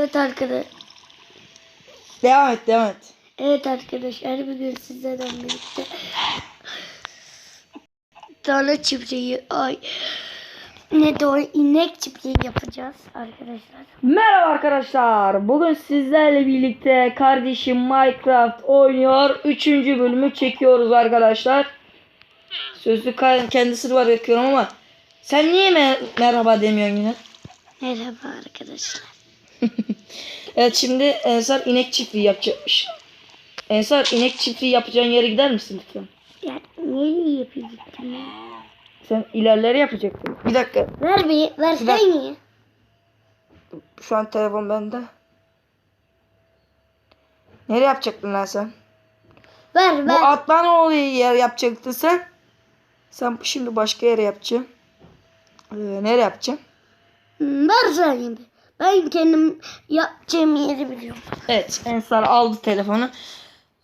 Evet arkadaş. Devam et devam et. Evet arkadaşlar bugün sizlerle birlikte dana çiftliği ay ne o inek çiftliği yapacağız arkadaşlar. Merhaba arkadaşlar. Bugün sizlerle birlikte kardeşim Minecraft oynuyor. Üçüncü bölümü çekiyoruz arkadaşlar. Sözlü kendisi var yakıyorum ama sen niye me- merhaba demiyorsun yine? Merhaba arkadaşlar. Evet şimdi Ensar inek çiftliği yapacakmış. Ensar inek çiftliği yapacağın yere gider misin lütfen? Ya neyi yapacaktım ya? Sen ilerleri yapacaksın. Bir dakika. Ver bir, versene. Şu an telefon bende. Nereye yapacaktın lan sen? Ver Bu ver. Atlanoğlu yer yapacaktın sen. Sen şimdi başka yere yapacaksın. Ee, nereye yapacaksın? Ver bir. Ben kendim yapacağım yeri biliyorum. Evet Ensar aldı telefonu.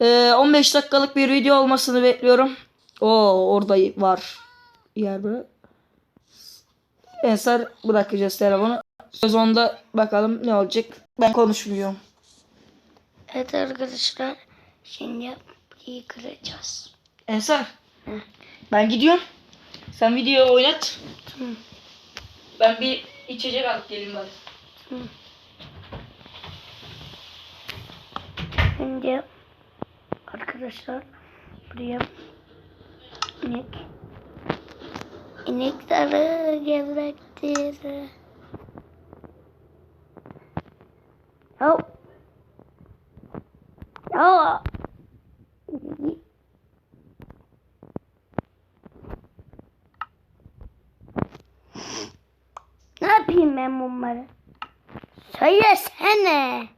Ee, 15 dakikalık bir video olmasını bekliyorum. Oo orada var yer böyle. Ensar bırakacağız telefonu. Söz onda bakalım ne olacak. Ben konuşmuyorum. Evet arkadaşlar. Şimdi yapıyı kıracağız. Ensar. Ben gidiyorum. Sen videoyu oynat. Tamam. Ben bir içecek alıp geleyim bari. Şimdi arkadaşlar buraya inek inekleri gevrektir. Yav. Yav. Ne yapayım ben bunları? Söylesene.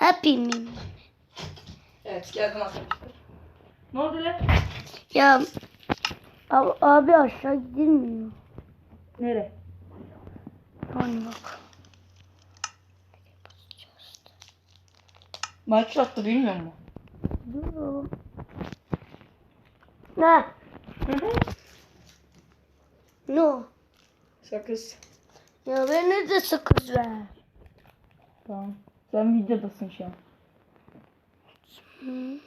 Ne yapayım? Evet geldim arkadaşlar. Ne oldu lan? Ya abi, abi aşağı gidilmiyor. Nere? Hani bak. Minecraft'ta bilmiyor musun? Dur. Ne? No. Sakız. Ya bana de sakız ver. Tamam. Sen videodasın şu an. Hı.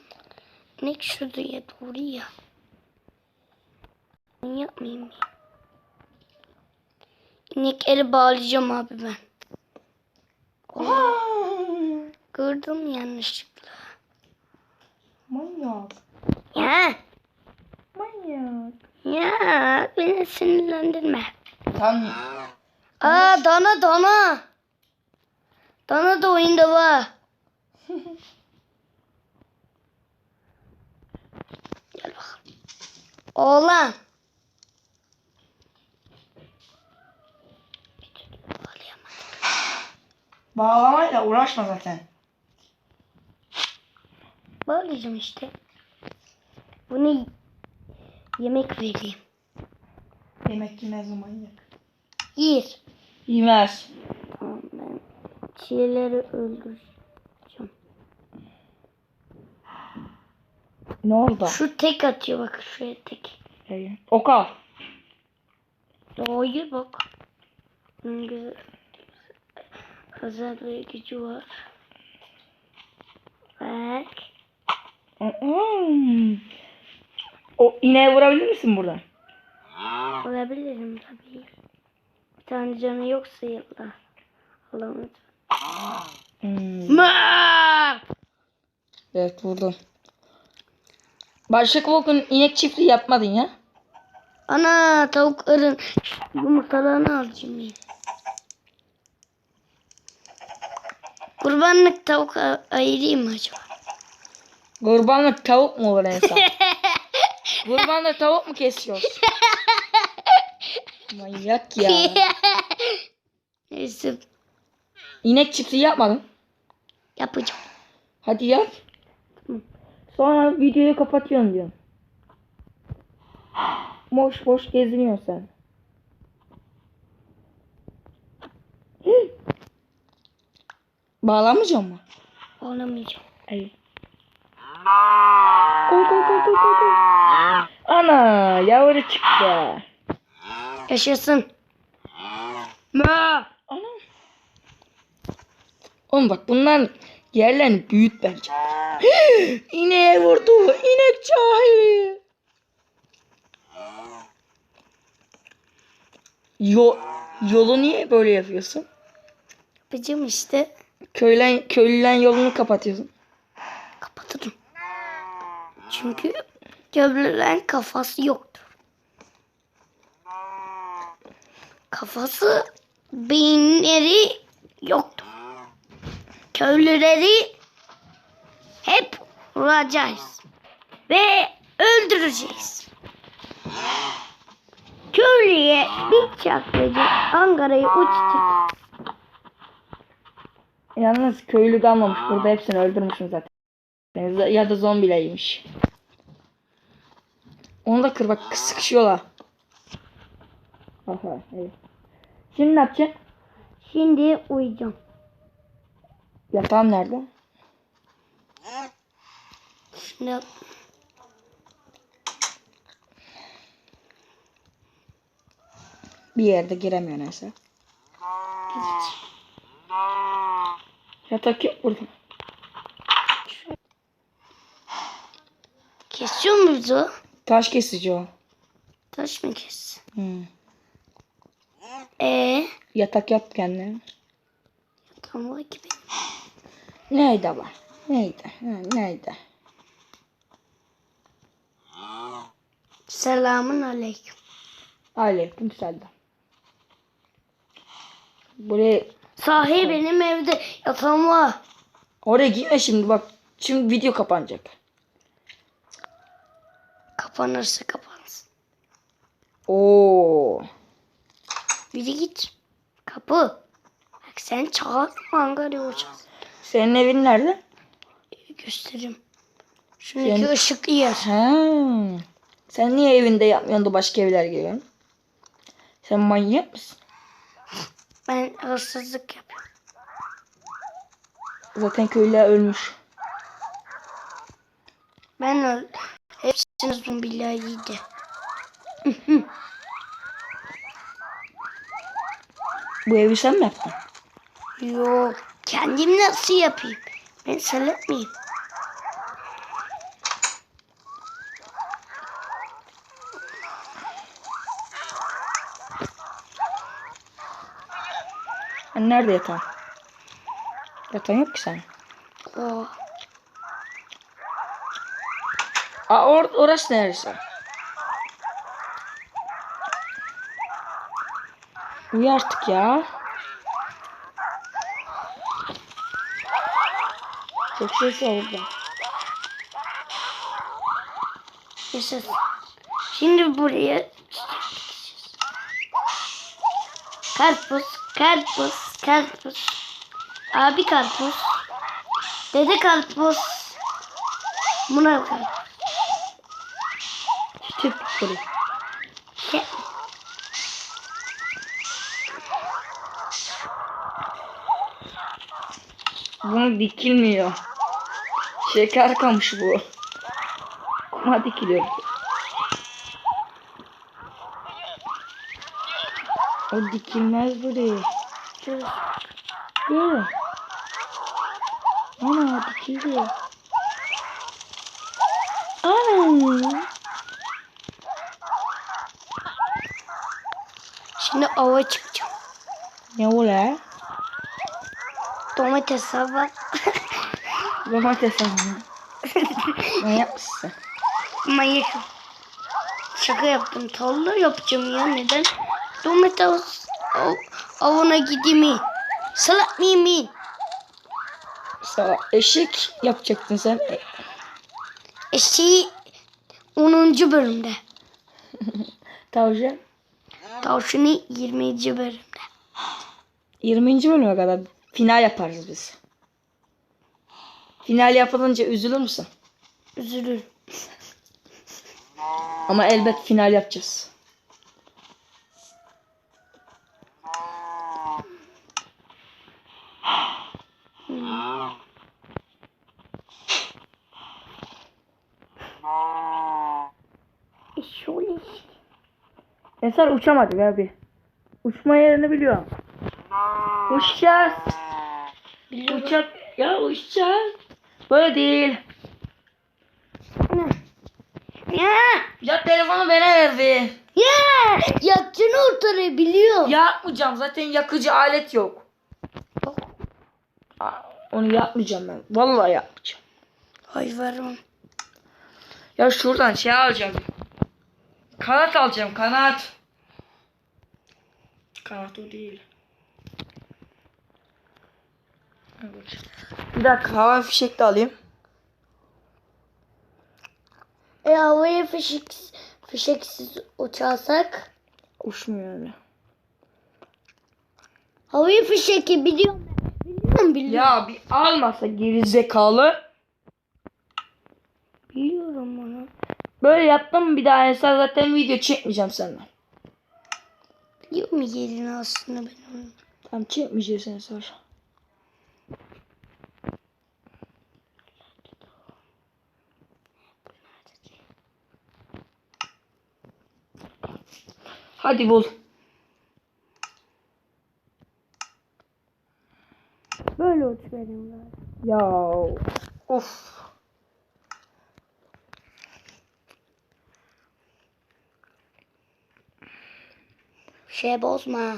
Ne şuraya doğru ya. Ben yapmayayım. İnekleri bağlayacağım abi ben. Gördüm yanlışlıkla. Manyak. Ya. Manyak. Ya beni sinirlendirme. Tam Aa dana dana. Dana da oyunda var. Gel bakalım. Oğlan. Bağlamayla uğraşma zaten. Bağlayacağım işte. Bunu yemek vereyim. Yemek yemez o manyak. Yer. Yemez. Tamam ben çiğleri öldüreceğim. Ne oldu? Şu tek atıyor bak şuraya tek. Hey. Oka. Hayır bak. Bunun güzel. Özel gücü var. Bak. O ineğe vurabilir misin buradan? Olabilirim tabii. Bir tane canı yoksa yılda. Allah'ım. Hmm. Ma! Evet vurdum. Başka bokun inek çiftliği yapmadın ya. Ana tavukların yumurtalarını alacağım ya. Kurbanlık tavuk ayırayım mı acaba? Kurbanlık tavuk mu olur insan? Kurbanlık tavuk mu kesiyoruz? Manyak ya. Neyse İnek çiftliği yapmadın. yapacağım. Hadi yap. Sonra videoyu kapatıyorsun diyorsun. Boş boş geziniyorsun sen. Bağlamayacak mı? Olamayacağım. Hayır. Koy koy koy koy. koy. Ana yavru çıktı. Yaşasın. Ma! Ana. Oğlum bak bunlar yerlerini büyüt bence. İneğe vurdu. İnek cahil. Yo yolu niye böyle yapıyorsun? Yapacağım işte. Köylen, köylülen yolunu kapatıyorsun. Kapatırım. Çünkü köylülerin kafası yoktur. Kafası, beyinleri yoktur. Köylüleri hep vuracağız. Ve öldüreceğiz. Köylüye bir çakracı Ankara'yı uçtuk. Yalnız köylü kalmamış. Burada hepsini öldürmüşsün zaten. Ya da zombileymiş. Onu da kır bak sıkışıyorlar. Aha evet. Şimdi ne yapacaksın? Şimdi uyuyacağım. Yatağım nerede? Şimdi Bir yerde giremiyor neyse. Yatak yok burada. kesiyor o? Taş kesici o. Taş mı kes? Hmm. Ee, Yatak yap kendine. tamam gibi. Neydi abla? Neydi? Ha, neydi? Selamun aleyküm. Aleyküm selam. Buraya Sahi benim evde yatağım var. oraya gitme şimdi bak. Şimdi video kapanacak. Kapanırsa kapansın. Oo. Biri git. Kapı. Bak sen çağır Ankara'ya uçacağız. Senin evin nerede? Göstereyim. Şuradaki Yani- ışıklı yer. Ha. Sen niye evinde yapmıyorsun da başka evler giriyorsun? Sen manyak mısın? Ben hırsızlık yapıyorum. Zaten köylüler ölmüş. Ben öl. Hepsini zombiler yedi. Bu evi sen mi yaptın? Yok. Kendim nasıl yapayım? Ben salak mıyım? Hani nerede yatan? Yatan yok ki sen. Aa or orası neresi? Uyu artık ya. Çok var burada. Yaşasın. Şimdi buraya karpuz, karpuz, karpuz. Abi karpuz. Dede karpuz. Buna karpuz. Çiçek buraya. Bunu dikilmiyor. Şeker kamışı bu. Kuma dikiliyor. O dikilmez buraya. Gel. Ana dikiliyor. Ana. Şimdi ava çıkacağım. Ne o la? Domates var. Domates alma. ne yapmışsın? Manyak. Şaka yaptım. Tarla yapacağım ya. Neden? Domates av, avına gideyim. Salak mıyım? Sana eşek yapacaktın sen. Eşeği 10. bölümde. Tavşan. Tavşanı 20. bölümde. 20. bölüme kadar final yaparız biz. Final yapılınca üzülür müsün? Üzülür. Ama elbet final yapacağız. Ensar uçamadık abi. Uçma yerini biliyorum. Uçacağız. Biliyorum. Uçak ya uçacak. Böyle değil. Ya. Ya telefonu bana verdi. Ya. Yaktın ortalığı biliyorum. Yakmayacağım zaten yakıcı alet yok. Onu yapmayacağım ben. Vallahi yapmayacağım. Hay vermem. Ya şuradan şey alacağım. Kanat alacağım kanat. Kanat o değil. Evet. Bir dakika hava fişek de alayım. E havaya fişek, fişeksiz uçarsak Uçmuyor öyle. havaya fişeki biliyorum ben. Biliyorum biliyorum. Ya bir almasa geri zekalı. Biliyorum onu. Böyle yaptım bir daha Ensar zaten video çekmeyeceğim senden. Biliyorum yerini aslında ben onu. Tamam çekmeyeceğiz Ensar. Hadi bul. Böyle uç benim var. Ya of. Şey bozma.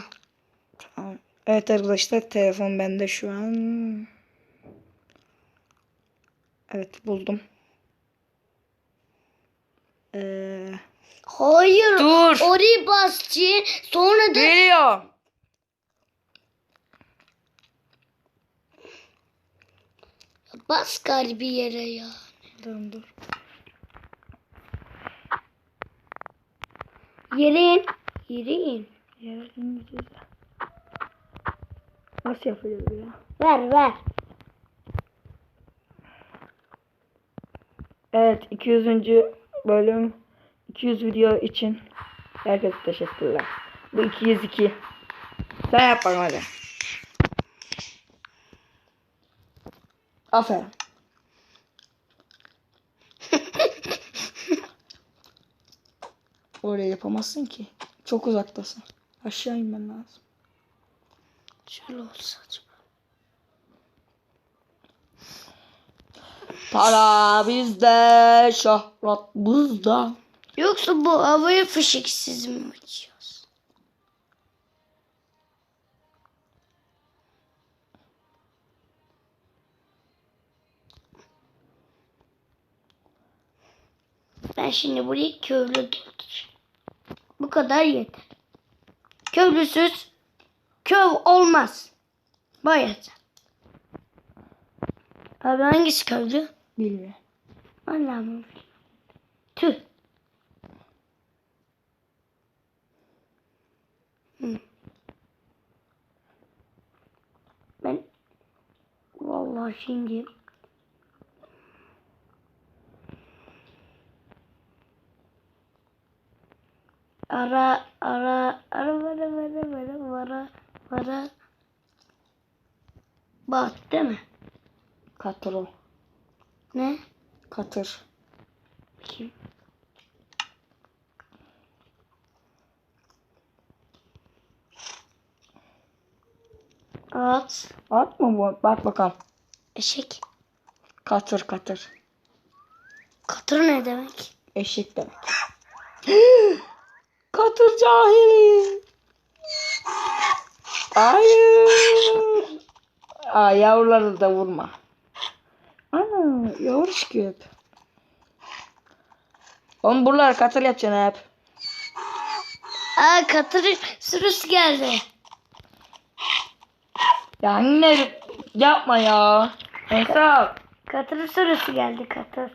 Tamam. Evet arkadaşlar telefon bende şu an. Evet buldum. Ee, Hayır. Dur. Orayı basacaksın. Sonra da geliyor. bas galiba yere ya. Tamam dur. Yere in. Yere in. Yere ineceğiz. Nasıl yapacağız ya? Ver ver. Evet 200. bölüm 200 video için herkese teşekkürler. Bu 202. Sen yap bakalım hadi. Aferin. Oraya yapamazsın ki. Çok uzaktasın. Aşağı inmen lazım. Şöyle olsa acaba. Para bizde, şahrat buzda. Yoksa bu havaya fişeksiz mi uçuyoruz? Ben şimdi burayı köylü dolduracağım. Bu kadar yeter. Köylüsüz köy olmaz. Bayat. Abi hangisi köylü? Bilmiyorum. Vallahi? Tüh. Vallahi şimdi ara ara ara vara vara vara vara vara Bat değil mi? Katır o. Ne? Katır. Bakayım. At. At mı bu? Bak bakalım. Eşek. Katır katır. Katır ne demek? Eşek demek. katır cahili. Hayır. Aa, yavruları da vurma. Ana yavruş köp. Oğlum buralar katır yapacaksın hep. Aa katır sürüsü geldi. Ya yine yapma ya. Hesap. Katır sürüsü geldi katır.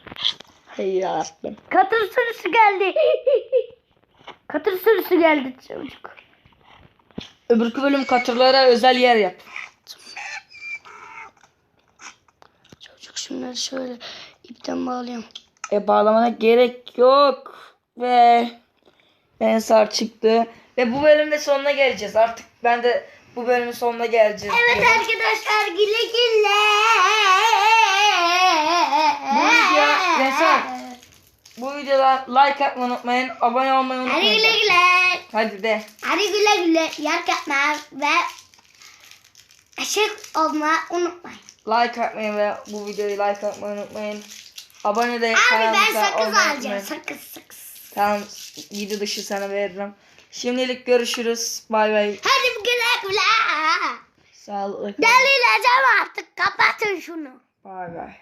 Hey yarabbim. Katır sürüsü geldi. katır sürüsü geldi çocuk. Öbürkü bölüm katırlara özel yer yap. Çocuk şunları şöyle ipten bağlayayım. E bağlamana gerek yok. Ve Ensar çıktı. Ve bu bölümde sonuna geleceğiz. Artık ben de bu bölümün sonuna geleceğiz. Evet diyorum. arkadaşlar güle güle. Bu video Resan. Bu videoda like atmayı unutmayın. Abone olmayı Hadi unutmayın. güle güle. Hadi de. Hadi güle güle yer yapma ve aşık olmayı unutmayın. Like atmayı ve bu videoyu like atmayı unutmayın. Abone de Abi ben sakız alacağım. Sakız sakız. Tamam video dışı sana veririm. Şimdilik görüşürüz. Bay bay. Hadi güle güle. Sağlıklı. Delileceğim artık. Kapatın şunu. Bay bay.